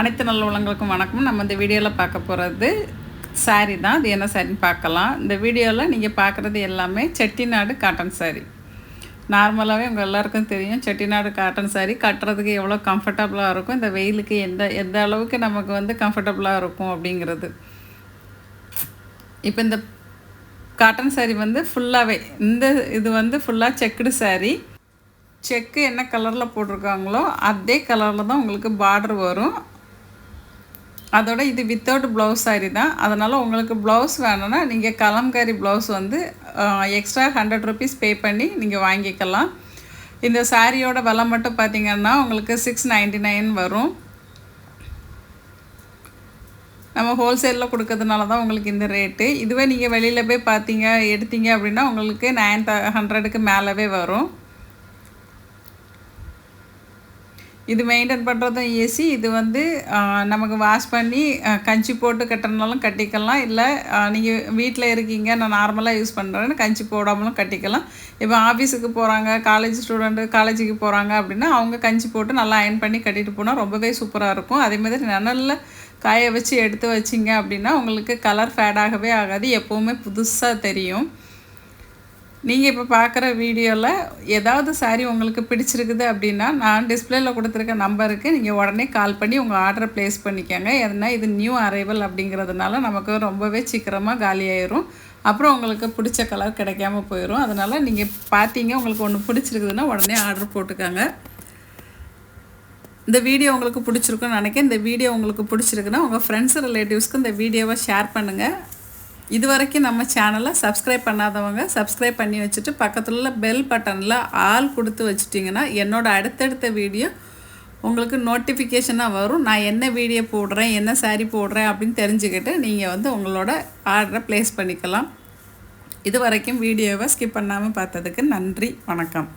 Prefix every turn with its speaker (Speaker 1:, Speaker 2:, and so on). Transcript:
Speaker 1: அனைத்து நல்ல உள்ளங்களுக்கும் வணக்கம். நம்ம இந்த வீடியோவில் பார்க்க போகிறது saree தான். அது என்ன சாரின்னு பார்க்கலாம். இந்த வீடியோவில் நீங்கள் பார்க்குறது எல்லாமே செட்டிநாடு காட்டன் saree. நார்மலாகவே உங்கள் எல்லாருக்கும் தெரியும் செட்டிநாடு காட்டன் saree கட்டுறதுக்கு எவ்வளோ கம்ஃபர்டபுளாக இருக்கும் இந்த வெயிலுக்கு எந்த எந்த அளவுக்கு நமக்கு வந்து கம்ஃபர்டபுளாக இருக்கும் அப்படிங்கிறது. இப்போ இந்த காட்டன் saree வந்து ஃபுல்லாகவே இந்த இது வந்து ஃபுல்லாக செக்குடு saree. செக்கு என்ன கலரில் போட்டிருக்காங்களோ அதே கலரில் தான் உங்களுக்கு பார்டர் வரும். அதோட இது வித்தவுட் ப்ளவுஸ் சாரி தான். அதனால் உங்களுக்கு ப்ளவுஸ் வேணும்னா நீங்கள் கலம்காரி ப்ளவுஸ் வந்து எக்ஸ்ட்ரா ஹண்ட்ரட் ருபீஸ் பே பண்ணி நீங்கள் வாங்கிக்கலாம். இந்த சாரியோட விலை மட்டும் பார்த்தீங்கன்னா உங்களுக்கு சிக்ஸ் நைன்டி நைன் வரும். நம்ம ஹோல்சேலில் கொடுக்கறதுனால தான் உங்களுக்கு இந்த ரேட்டு இதுவே நீங்கள் வெளியில் போய் பார்த்தீங்க எடுத்தீங்க அப்படின்னா உங்களுக்கு நைன் த ஹண்ட்ரடுக்கு மேலவே வரும். இது மெயின்டைன் பண்ணுறதும் ஈஸி இது வந்து நமக்கு வாஷ் பண்ணி கஞ்சி போட்டு கட்டுறதுனாலும் கட்டிக்கலாம். இல்லை நீங்கள் வீட்டில் இருக்கீங்க நான் நார்மலாக யூஸ் பண்ணுறேன்னு கஞ்சி போடாமலும் கட்டிக்கலாம். இப்போ ஆஃபீஸுக்கு போகிறாங்க காலேஜ் ஸ்டூடெண்ட்டு காலேஜுக்கு போகிறாங்க அப்படின்னா அவங்க கஞ்சி போட்டு நல்லா அயன் பண்ணி கட்டிட்டு போனால் ரொம்பவே சூப்பராக இருக்கும். அதே மாதிரி நிழலில் காய வச்சு எடுத்து வச்சிங்க அப்படின்னா உங்களுக்கு கலர் ஃபேடாகவே ஆகாது. எப்போவுமே புதுசாக தெரியும். நீங்கள் இப்போ பார்க்குற வீடியோவில் ஏதாவது சாரி உங்களுக்கு பிடிச்சிருக்குது அப்படின்னா நான் டிஸ்பிளேயில் கொடுத்துருக்க நம்பருக்கு நீங்கள் உடனே கால் பண்ணி உங்கள் ஆர்டரை ப்ளேஸ் பண்ணிக்கோங்க. ஏன்னா இது நியூ அரைவல் அப்படிங்கிறதுனால நமக்கு ரொம்பவே சீக்கிரமாக காலியாயிரும் அப்புறம் உங்களுக்கு பிடிச்ச கலர் கிடைக்காம போயிடும் அதனால் நீங்கள் பார்த்தீங்க உங்களுக்கு ஒன்று பிடிச்சிருக்குதுன்னா உடனே ஆர்டர் போட்டுக்கோங்க. இந்த வீடியோ உங்களுக்கு பிடிச்சிருக்குன்னு நினைக்கிறேன். இந்த வீடியோ உங்களுக்கு பிடிச்சிருக்குன்னா உங்கள் ஃப்ரெண்ட்ஸ் ரிலேட்டிவ்ஸ்க்கு இந்த வீடியோவை ஷேர் பண்ணுங்கள் இது வரைக்கும் நம்ம சேனலை சப்ஸ்கிரைப் பண்ணாதவங்க சப்ஸ்கிரைப் பண்ணி வச்சுட்டு பக்கத்தில் உள்ள பெல் பட்டனில் ஆல் கொடுத்து வச்சிட்டிங்கன்னா என்னோடய அடுத்தடுத்த வீடியோ உங்களுக்கு நோட்டிஃபிகேஷனாக வரும். நான் என்ன வீடியோ போடுறேன் என்ன saree போடுறேன் அப்படின்னு தெரிஞ்சுக்கிட்டு நீங்கள் வந்து உங்களோட ஆர்டரை ப்ளேஸ் பண்ணிக்கலாம். இது வரைக்கும் வீடியோவை ஸ்கிப் பண்ணாமல் பார்த்ததுக்கு நன்றி வணக்கம்.